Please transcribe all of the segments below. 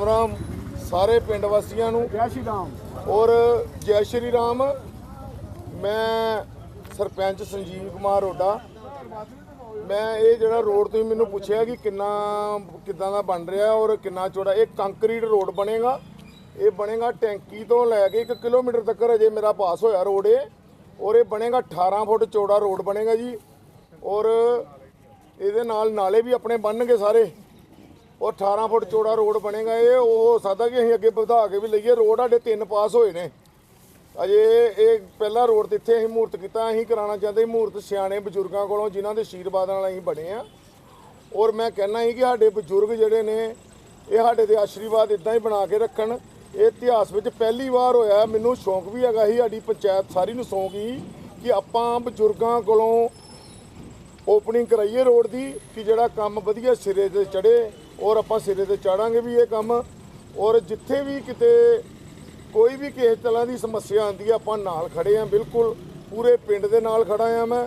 ਰਾਮ ਰਾਮ ਸਾਰੇ ਪਿੰਡ ਵਾਸੀਆਂ ਨੂੰ। ਜੈ ਸ਼੍ਰੀ ਰਾਮ। ਔਰ ਜੈ ਸ਼੍ਰੀ ਰਾਮ ਮੈਂ ਸਰਪੰਚ ਸੰਜੀਵ ਕੁਮਾਰ ਰੋਡਾ। ਮੈਂ ਇਹ ਜਿਹੜਾ ਰੋਡ ਤੁਸੀਂ ਮੈਨੂੰ ਪੁੱਛਿਆ ਕਿ ਕਿੰਨਾ ਕਿੱਦਾਂ ਦਾ ਬਣ ਰਿਹਾ ਔਰ ਕਿੰਨਾ ਚੌੜਾ ਇਹ ਕੰਕਰੀਟ ਰੋਡ ਬਣੇਗਾ। ਇਹ ਬਣੇਗਾ ਟੈਂਕੀ ਤੋਂ ਲੈ ਕੇ 1 ਕਿਲੋਮੀਟਰ ਤੱਕ ਅਜੇ ਮੇਰਾ ਪਾਸ ਹੋਇਆ ਰੋਡ ਇਹ। ਔਰ ਇਹ ਬਣੇਗਾ 18 ਫੁੱਟ ਚੌੜਾ ਰੋਡ ਬਣੇਗਾ ਜੀ। ਔਰ ਇਹਦੇ ਨਾਲ ਨਾਲੇ ਵੀ ਆਪਣੇ ਬਣਨਗੇ ਸਾਰੇ। ਉਹ 18 ਫੁੱਟ ਚੌੜਾ ਰੋਡ ਬਣੇਗਾ ਇਹ, ਉਹ ਹੋ ਸਕਦਾ ਕਿ ਅਸੀਂ ਅੱਗੇ ਵਧਾ ਕੇ ਵੀ ਲਈਏ। ਰੋਡ ਸਾਡੇ ਤਿੰਨ ਪਾਸ ਹੋਏ ਨੇ। ਅਜੇ ਇਹ ਪਹਿਲਾ ਰੋਡ ਤੇ ਇੱਥੇ ਅਸੀਂ ਮੂਰਤ ਕੀਤਾ, ਅਸੀਂ ਕਰਾਉਣਾ ਚਾਹੁੰਦੇ ਸੀ ਮੂਰਤ ਸਿਆਣੇ ਬਜ਼ੁਰਗਾਂ ਕੋਲੋਂ, ਜਿਨ੍ਹਾਂ ਦੇ ਆਸ਼ੀਰਵਾਦ ਨਾਲ ਅਸੀਂ ਬਣੇ ਆ। ਔਰ ਮੈਂ ਕਹਿਣਾ ਸੀ ਕਿ ਸਾਡੇ ਬਜ਼ੁਰਗ ਜਿਹੜੇ ਨੇ, ਇਹ ਸਾਡੇ ਦੇ ਆਸ਼ੀਰਵਾਦ ਇਦਾਂ ਹੀ ਬਣਾ ਕੇ ਰੱਖਣ। ਇਹ ਇਤਿਹਾਸ ਵਿੱਚ ਪਹਿਲੀ ਵਾਰ ਹੋਇਆ, ਮੈਨੂੰ ਸ਼ੌਂਕ ਵੀ ਹੈਗਾ ਸੀ, ਸਾਡੀ ਪੰਚਾਇਤ ਸਾਰੀ ਨੂੰ ਸ਼ੌਂਕ ਸੀ ਕਿ ਆਪਾਂ ਬਜ਼ੁਰਗਾਂ ਕੋਲੋਂ ਓਪਨਿੰਗ ਕਰਾਈਏ ਰੋਡ ਦੀ, ਕਿ ਜਿਹੜਾ ਕੰਮ ਵਧੀਆ ਸਿਰੇ ਤੇ ਚੜੇ ਔਰ ਆਪਾਂ ਸਿਰੇ ਤੇ ਚਾੜਾਂਗੇ ਵੀ ਇਹ ਕੰਮ। ਔਰ ਜਿੱਥੇ ਵੀ ਕਿਤੇ ਕੋਈ ਵੀ ਕਿਸੇ ਤਰ੍ਹਾਂ ਦੀ ਸਮੱਸਿਆ ਆਉਂਦੀ ਆ ਆਪਾਂ ਨਾਲ ਖੜੇ ਆ ਬਿਲਕੁਲ ਪੂਰੇ ਪਿੰਡ ਦੇ ਨਾਲ ਖੜਾ ਆ ਮੈਂ।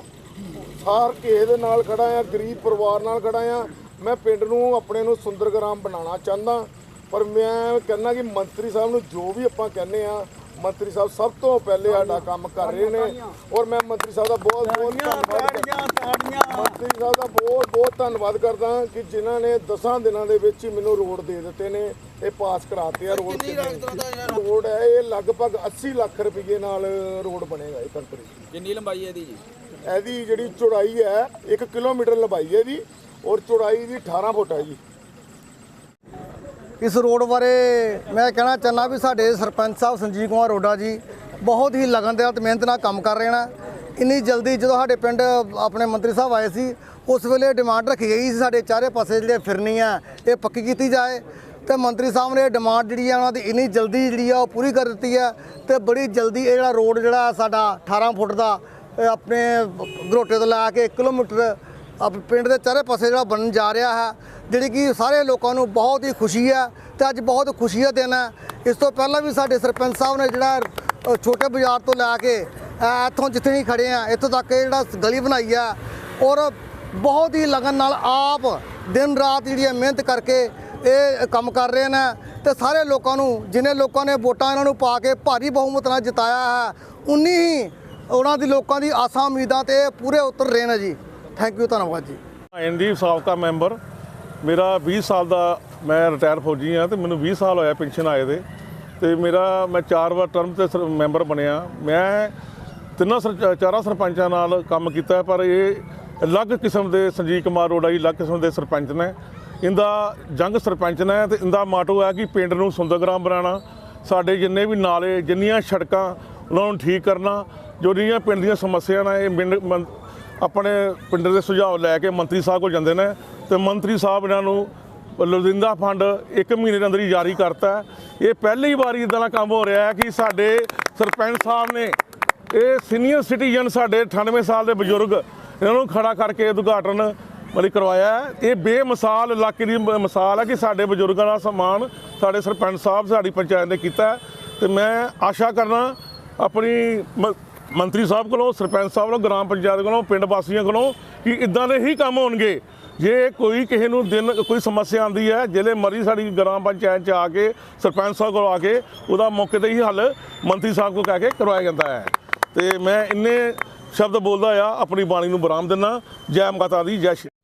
ਸਾਰ ਕਿਸੇ ਦੇ ਨਾਲ ਖੜਾ ਆ ਗਰੀਬ ਪਰਿਵਾਰ ਨਾਲ ਖੜਾ ਆ। ਮੈਂ ਪਿੰਡ ਨੂੰ ਆਪਣੇ ਨੂੰ ਸੁੰਦਰਗ੍ਰਾਮ ਬਣਾਉਣਾ ਚਾਹੁੰਦਾ। ਪਰ ਮੈਂ ਕਹਿੰਦਾ ਕਿ ਮੰਤਰੀ ਸਾਹਿਬ ਨੂੰ ਜੋ ਵੀ ਆਪਾਂ ਕਹਿੰਦੇ ਆ ਮੰਤਰੀ ਸਾਹਿਬ ਸਭ ਤੋਂ ਪਹਿਲੇ ਸਾਡਾ ਕੰਮ ਕਰ ਰਹੇ ਨੇ। ਔਰ ਮੈਂ ਮੰਤਰੀ ਸਾਹਿਬ ਦਾ ਬਹੁਤ ਬਹੁਤ ਧੰਨਵਾਦ ਮੰਤਰੀ ਸਾਹਿਬ ਦਾ ਬਹੁਤ ਬਹੁਤ ਧੰਨਵਾਦ ਕਰਦਾ ਕਿ ਜਿਨ੍ਹਾਂ ਨੇ 10 ਦਿਨਾਂ ਦੇ ਵਿੱਚ ਹੀ ਮੈਨੂੰ ਰੋਡ ਦੇ ਦਿੱਤੇ ਨੇ ਇਹ ਪਾਸ ਕਰਾਤੇ ਆ ਰੋਡ ਰੋਡ ਹੈ ਇਹ ਲਗਭਗ 80 ਲੱਖ ਰੁਪਏ ਨਾਲ ਰੋਡ ਬਣੇਗਾ ਇਹ ਕੰਕਰੀਟ ਕਿੰਨੀ ਲੰਬਾਈ ਹੈ ਇਹਦੀ ਜੀ? ਇਹਦੀ ਜਿਹੜੀ ਚੌੜਾਈ ਹੈ 1 ਕਿਲੋਮੀਟਰ ਲੰਬਾਈ ਹੈ ਇਹਦੀ ਔਰ ਚੌੜਾਈ ਦੀ 18 ਫੁੱਟ ਹੈ ਜੀ। ਇਸ ਰੋਡ ਬਾਰੇ ਮੈਂ ਕਹਿਣਾ ਚਾਹੁੰਦਾ ਵੀ ਸਾਡੇ ਸਰਪੰਚ ਸਾਹਿਬ ਸੰਜੀਵ ਕੁਮਾਰ ਰੋਡਾ ਜੀ ਬਹੁਤ ਹੀ ਲਗਨ ਦੇ ਨਾਲ ਤੇ ਮਿਹਨਤ ਨਾਲ ਕੰਮ ਕਰ ਰਹੇ ਨੇ। ਇੰਨੀ ਜਲਦੀ ਜਦੋਂ ਸਾਡੇ ਪਿੰਡ ਆਪਣੇ ਮੰਤਰੀ ਸਾਹਿਬ ਆਏ ਸੀ, ਉਸ ਵੇਲੇ ਡਿਮਾਂਡ ਰੱਖੀ ਗਈ ਸੀ ਸਾਡੇ ਚਾਰੇ ਪਾਸੇ ਜਿਹੜੇ ਫਿਰਨੀ ਆ, ਇਹ ਪੱਕੀ ਕੀਤੀ ਜਾਏ। ਤੇ ਮੰਤਰੀ ਸਾਹਿਬ ਨੇ ਇਹ ਡਿਮਾਂਡ ਜਿਹੜੀ ਆ ਉਹਨਾਂ ਦੀ ਇੰਨੀ ਜਲਦੀ ਜਿਹੜੀ ਆ ਉਹ ਪੂਰੀ ਕਰ ਦਿੱਤੀ ਆ ਤੇ ਬੜੀ ਜਲਦੀ ਇਹ ਜਿਹੜਾ ਰੋਡ ਜਿਹੜਾ ਸਾਡਾ 18 ਫੁੱਟ ਦਾ ਆਪਣੇ ਗਰੋਟੇ ਤੋਂ ਲੈ ਕੇ 1 ਕਿਲੋਮੀਟਰ ਆਪ ਪਿੰਡ ਦੇ ਚਾਰੇ ਪਾਸੇ ਜਿਹੜਾ ਬਣਨ ਜਾ ਰਿਹਾ ਹੈ, ਜਿਹੜੀ ਕਿ ਸਾਰੇ ਲੋਕਾਂ ਨੂੰ ਬਹੁਤ ਹੀ ਖੁਸ਼ੀ ਹੈ ਤੇ ਅੱਜ ਬਹੁਤ ਖੁਸ਼ੀ ਦਾ ਦਿਨ ਹੈ ਇਸ ਤੋਂ ਪਹਿਲਾਂ ਵੀ ਸਾਡੇ ਸਰਪੰਚ ਸਾਹਿਬ ਨੇ ਜਿਹੜਾ ਛੋਟੇ ਬਾਜ਼ਾਰ ਤੋਂ ਲੈ ਕੇ ਇੱਥੋਂ ਜਿੱਥੇ ਅਸੀਂ ਖੜੇ ਆ, ਇੱਥੋਂ ਤੱਕ ਇਹ ਜਿਹੜਾ ਗਲੀ ਬਣਾਈ ਆ, ਔਰ ਬਹੁਤ ਹੀ ਲਗਨ ਨਾਲ ਆਪ ਦਿਨ ਰਾਤ ਜਿਹੜੀ ਹੈ ਮਿਹਨਤ ਕਰਕੇ ਇਹ ਕੰਮ ਕਰ ਰਹੇ ਨੇ ਤੇ ਸਾਰੇ ਲੋਕਾਂ ਨੂੰ, ਜਿਨੇ ਲੋਕਾਂ ਨੇ ਵੋਟਾਂ ਇਹਨਾਂ ਨੂੰ ਪਾ ਕੇ ਭਾਰੀ ਬਹੁਮਤ ਨਾਲ ਜਿਤਾਇਆ ਹੈ, ਉਨੀ ਹੀ ਉਹਨਾਂ ਦੀ ਲੋਕਾਂ ਦੀ ਆਸਾਂ ਉਮੀਦਾਂ ਤੇ ਪੂਰੇ ਉਤਰ ਰਹੇ ਨੇ ਜੀ। ਥੈਂਕ ਯੂ ਧੰਨਵਾਦ ਜੀ। ਐਨਡੀ ਸਾਬਕਾ ਮੈਂਬਰ, ਮੇਰਾ 20 ਸਾਲ ਦਾ ਮੈਂ ਰਿਟਾਇਰ ਫੌਜੀ ਆ ਤੇ ਮੈਨੂੰ 20 ਸਾਲ ਹੋਇਆ ਪੈਨਸ਼ਨ ਆਏ ਦੇ ਤੇ ਮੇਰਾ ਮੈਂ ਚਾਰ ਵਾਰ ਟਰਮ ਤੇ ਸਰ- ਮੈਂਬਰ ਬਣਿਆ। ਮੈਂ ਤਿੰਨਾਂ ਸਰ- ਚਾਰਾਂ ਸਰਪੰਚਾਂ ਨਾਲ ਕੰਮ ਕੀਤਾ ਪਰ ਇਹ ਅਲੱਗ ਕਿਸਮ ਦੇ ਸੰਜੀਵ ਕੁਮਾਰ ਰੋੜਾ ਜੀ, ਅਲੱਗ ਕਿਸਮ ਦੇ ਸਰਪੰਚ ਨੇ। ਇਹਦਾ ਜੰਗ ਸਰਪੰਚ ਨੇ ਤੇ ਇਹਦਾ ਮਾਟੋ ਹੈ ਕਿ ਪਿੰਡ ਨੂੰ ਸੁੰਦਰਗ੍ਰਾਮ ਬਣਾਉਣਾ, ਸਾਡੇ ਜਿੰਨੇ ਵੀ ਨਾਲੇ, ਜਿੰਨੀਆਂ ਸੜਕਾਂ ਉਹਨਾਂ ਨੂੰ ਠੀਕ ਕਰਨਾ, ਜੋ ਜਿਹੜੀਆਂ ਪਿੰਡ ਦੀਆਂ ਸਮੱਸਿਆਵਾਂ ਨੇ, ਇਹ ਪਿੰਡ ਮੰ- ਆਪਣੇ ਪਿੰਡ ਦੇ ਸੁਝਾਅ ਲੈ ਕੇ ਮੰਤਰੀ ਸਾਹਿਬ ਕੋਲ ਜਾਂਦੇ ਨੇ ਤੇ ਮੰਤਰੀ ਸਾਹਿਬ ਇਹਨਾਂ ਨੂੰ ਲੋੜੀਂਦਾ ਫੰਡ 1 ਮਹੀਨੇ ਦੇ ਅੰਦਰ ਹੀ ਜਾਰੀ ਕਰਤਾ ਇਹ ਪਹਿਲੀ ਵਾਰੀ ਇਦਾਂ ਦਾ ਕੰਮ ਹੋ ਰਿਹਾ ਹੈ ਕਿ ਸਾਡੇ ਸਰਪੰਚ ਸਾਹਿਬ ਨੇ ਇਹ ਸੀਨੀਅਰ ਸਿਟੀਜ਼ਨ ਸਾਡੇ 98 ਸਾਲ ਦੇ ਬਜ਼ੁਰਗ, ਇਹਨਾਂ ਨੂੰ ਖੜਾ ਕਰਕੇ ਉਦਘਾਟਨ ਮਤਲਬ ਕਰਵਾਇਆ ਹੈ। ਇਹ ਬੇਮਿਸਾਲ ਇਲਾਕੇ ਦੀ ਮ- ਮਿਸਾਲ ਹੈ ਕਿ ਸਾਡੇ ਬਜ਼ੁਰਗਾਂ ਦਾ ਸਨਮਾਨ ਸਾਡੇ ਸਰਪੰਚ ਸਾਹਿਬ, ਸਾਡੀ ਪੰਚਾਇਤ ਨੇ ਕੀਤਾ ਹੈ ਤੇ ਮੈਂ ਆਸ਼ਾ ਕਰਨਾ ਆਪਣੀ ਮ- ਮੰਤਰੀ ਸਾਹਿਬ ਕੋਲੋਂ, ਸਰਪੰਚ ਸਾਹਿਬ ਕੋਲੋਂ, ਗ੍ਰਾਮ ਪੰਚਾਇਤ ਕੋਲੋਂ, ਪਿੰਡ ਵਾਸੀਆਂ ਕੋਲੋਂ ਕਿ ਇਦਾਂ ਦੇ ਹੀ ਕੰਮ ਹੋਣਗੇ ਜੇ ਕੋਈ ਕਿਸੇ ਨੂੰ ਦਿਨ ਕੋਈ ਸਮੱਸਿਆ ਆਉਂਦੀ ਹੈ ਜਿਹੜੇ ਮਰੀ ਸਾਡੀ ਗ੍ਰਾਮ ਪੰਚਾਇਤ ਚ ਆ ਕੇ, ਸਰਪੰਚ ਸਾਹਿਬ ਕੋਲ ਆ ਕੇ, ਉਹਦਾ ਮੌਕੇ ਤੇ ਹੀ ਹੱਲ ਮੰਤਰੀ ਸਾਹਿਬ ਕੋਲ ਕਹਿ ਕੇ ਕਰਵਾਇਆ ਜਾਂਦਾ ਹੈ ਤੇ ਮੈਂ ਇੰਨੇ ਸ਼ਬਦ ਬੋਲਦਾ ਆ, ਆਪਣੀ ਬਾਣੀ ਨੂੰ ਬਰਾਮ ਦਿੰਦਾ। ਜੈ ਮਾਤਾ ਦੀ, ਜੈ ਸ਼੍ਰੀ